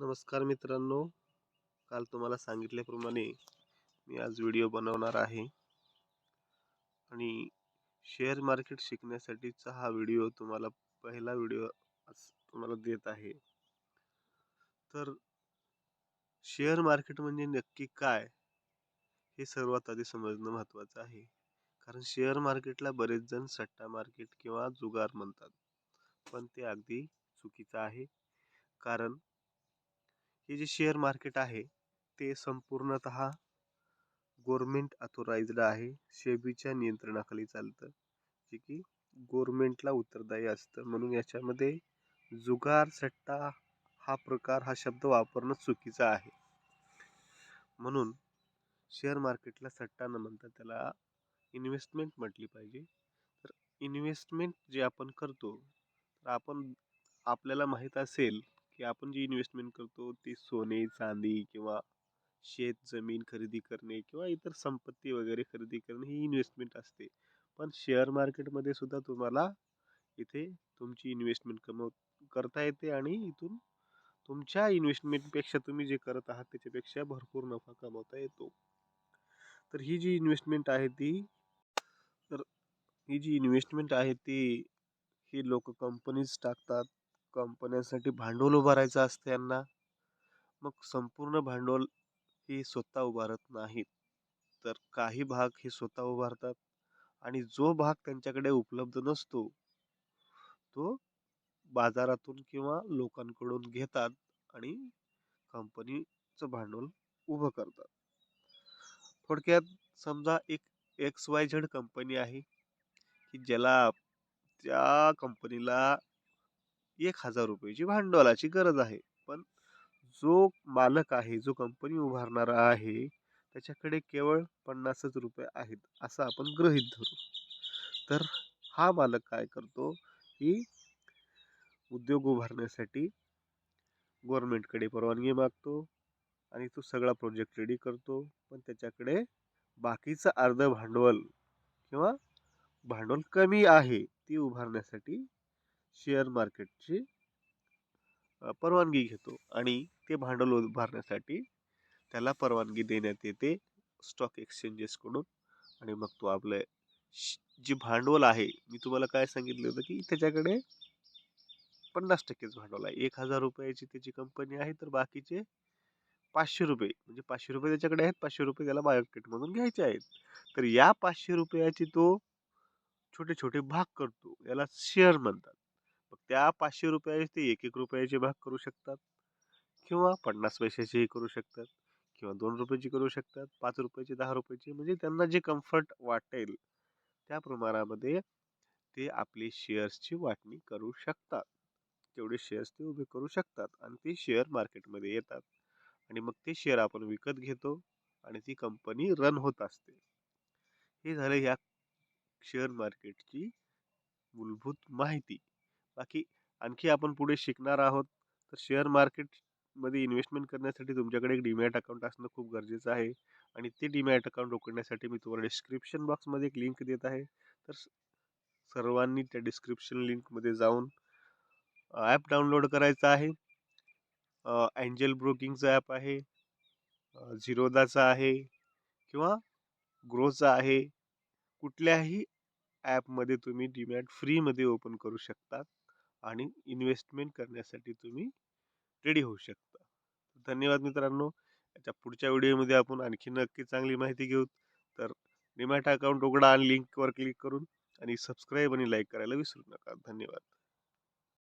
नमस्कार मित्रांनो. काल तुम्हाला सांगितल्याप्रमाणे मी आज व्हिडिओ बनवणार आहे. आणि शेअर मार्केट शिकण्यासाठीचा हा व्हिडिओ तुम्हाला पहिला व्हिडिओ आज तुम्हाला देत आहे. तर शेअर मार्केट म्हणजे नक्की काय? हे सर्वात आधी समजणं महत्त्वाचं आहे. कारण शेअर मार्केटला बरेच जण सट्टा मार्केट किंवा जुगार म्हणतात. पण ते अगदी चुकीचं आहे. कारण हे जे शेअर मार्केट आहे ते संपूर्णत गोरमेंट अथोराइज्ड आहे सेबीच्या नियंत्रणाखाली चालतं. जे की गोरमेंटला उत्तरदायी असतं. म्हणून याच्यामध्ये जुगार सट्टा हा प्रकार हा शब्द वापरणं चुकीचा आहे. म्हणून शेअर मार्केटला सट्टा न म्हणता त्याला इन्व्हेस्टमेंट म्हटली पाहिजे. तर इन्व्हेस्टमेंट जे आपण करतो तर आपण आपल्याला माहीत असेल की आपण जी इन्व्हेस्टमेंट करतो ती सोने चांदी किंवा शेत जमीन खरेदी करणे किंवा इतर संपत्ती वगैरे खरेदी करणे ही इन्व्हेस्टमेंट असते. पण शेअर मार्केटमध्ये सुद्धा तुम्हाला इथे तुमची इन्व्हेस्टमेंट कमव करता येते आणि इथून तुमच्या इन्व्हेस्टमेंटपेक्षा तुम्ही जे करत आहात त्याच्यापेक्षा भरपूर नफा कमवता येतो. तर ही जी इन्व्हेस्टमेंट आहे ती तर ही जी इन्व्हेस्टमेंट आहे ती ही लोक कंपनीज टाकतात. कंपन्यांसाठी भांडवल उभारायचं असतं त्यांना मग संपूर्ण भांडवल हे स्वतः उभारत नाहीत. तर काही भाग हे स्वतः उभारतात आणि जो भाग त्यांच्याकडे उपलब्ध नसतो तो बाजारातून किंवा लोकांकडून घेतात आणि कंपनीचं भांडवल उभं करतात. थोडक्यात समजा एक एक्स वाय झेड कंपनी आहे की ज्याला त्या कंपनीला एक हजार रुपयाची भांडवलाची गरज आहे. पण जो मालक आहे जो कंपनी उभारणारा आहे त्याच्याकडे केवळ पन्नासच रुपये आहेत असं आपण गृहीत धरू. तर हा मालक काय करतो की उद्योग उभारण्यासाठी गव्हर्मेंटकडे परवानगी मागतो आणि तो सगळा प्रोजेक्ट रेडी करतो. पण त्याच्याकडे बाकीचं अर्ध भांडवल किंवा भांडवल कमी आहे ती उभारण्यासाठी शेअर मार्केटची परवानगी घेतो आणि ते भांडवल उभारण्यासाठी त्याला परवानगी देण्यात येते स्टॉक एक्सचेंजेसकडून. आणि मग तो आपलं जे भांडवल आहे मी तुम्हाला काय सांगितलं होतं की त्याच्याकडे पन्नास टक्केच भांडवल आहे. एक हजार रुपयाची त्याची कंपनी आहे तर बाकीचे पाचशे रुपये म्हणजे पाचशे रुपये त्याच्याकडे आहेत पाचशे रुपये त्याला मार्केटमधून घ्यायचे आहेत. तर या पाचशे रुपयाची तो छोटे छोटे भाग करतो याला शेअर म्हणतात. त्या पाचशे रुपयाचे ते एक एक रुपयाचे भाग करू शकतात किंवा पन्नास पैशाचेही करू शकतात किंवा दोन रुपयाची करू शकतात पाच रुपयाची दहा रुपयाची. म्हणजे त्यांना जे कम्फर्ट वाटेल त्या प्रमाणामध्ये ते आपली शेअर्सची वाटणी करू शकतात. तेवढे शेअर्स ते उभे करू शकतात आणि ते शेअर मार्केटमध्ये येतात. आणि मग ते शेअर आपण विकत घेतो आणि ती कंपनी रन होत असते. हे झालं ह्या शेअर मार्केटची मूलभूत माहिती. बाकी आणखी आपण पुढे शिकणार आहोत. तर शेअर मार्केटमध्ये इन्व्हेस्टमेंट करण्यासाठी तुमच्याकडे एक डीमॅट अकाउंट असणं खूप गरजेचं आहे. आणि ते डीमॅट अकाउंट उघडण्यासाठी मी तुम्हाला डिस्क्रिप्शन बॉक्समध्ये एक लिंक देत आहे. तर सर्वांनी त्या डिस्क्रिप्शन लिंकमध्ये जाऊन ॲप डाउनलोड करायचं आहे. अँजल ब्रोकिंगचं ॲप आहे. झिरोदाचा आहे. किंवा ग्रोचा आहे. कुठल्याही ॲपमध्ये तुम्ही डीमॅट फ्रीमध्ये ओपन करू शकता आणि इन्व्हेस्टमेंट करण्यासाठी तुम्ही रेडी होऊ शकता. धन्यवाद मित्रांनो. याच्या पुढच्या व्हिडिओमध्ये आपण आणखी नक्की चांगली माहिती घेऊ. तर डिमॅट अकाउंट उघडा आणि लिंकवर क्लिक करून आणि सबस्क्राईब आणि लाईक करायला विसरू नका. धन्यवाद.